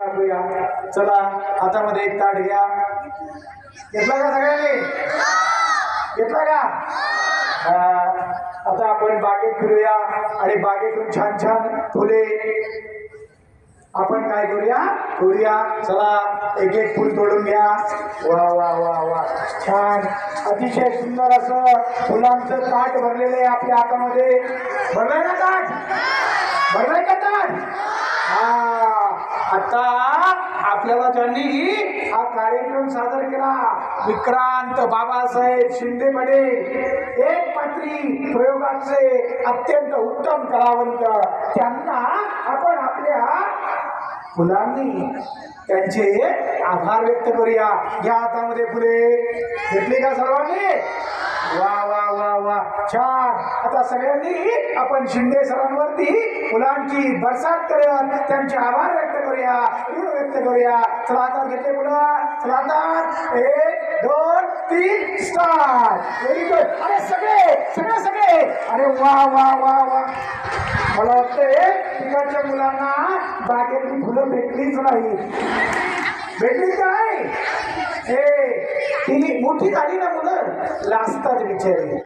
टाकूया चला हातामध्ये एक ताट घ्या. घेतला का सगळ्यांनी? घेतला का? हा, आता आपण बागेत फिरूया आणि बागेतून छान छान फुले. आपण काय करूया? तोडूया चला एक एक फुल तोडून घ्या. वा वा वा वा. छान. अतिशय सुंदर असं फुलांचं ताट भरलेलं आहे आपल्या हातामध्ये. भरलंय ना ताट? भरलंय का ताट? आता आपल्याला त्यांनी हा कार्यक्रम सादर केला. विक्रांत बाबासाहेब शिंदे मध्ये एक पात्री प्रयोगाचे अत्यंत उत्तम कलावंत. त्यांना आपण आपल्या फुलांनी त्यांचे आभार व्यक्त करूया. या हातामध्ये फुले. घेतली का सर्वांनी? वा. चार. आता सगळ्यांनी आपण शिंदे सरांवरती मुलांची बरसात करत त्यांचे आभार व्यक्त करूया. व्यक्त करूया. चला आता घेते मुलं. चला आता. एक दोन तीन. स्टार व्हेरी गुड अरे सगळे सगळे सगळे. अरे वा वा वा वा. मला वाटतंय तिकडच्या मुलांना बागेतली फुलं भेटलीच नाही. भेटली काय? हे ती मोठी झाली ना मुलं. लाजतात बिचारी.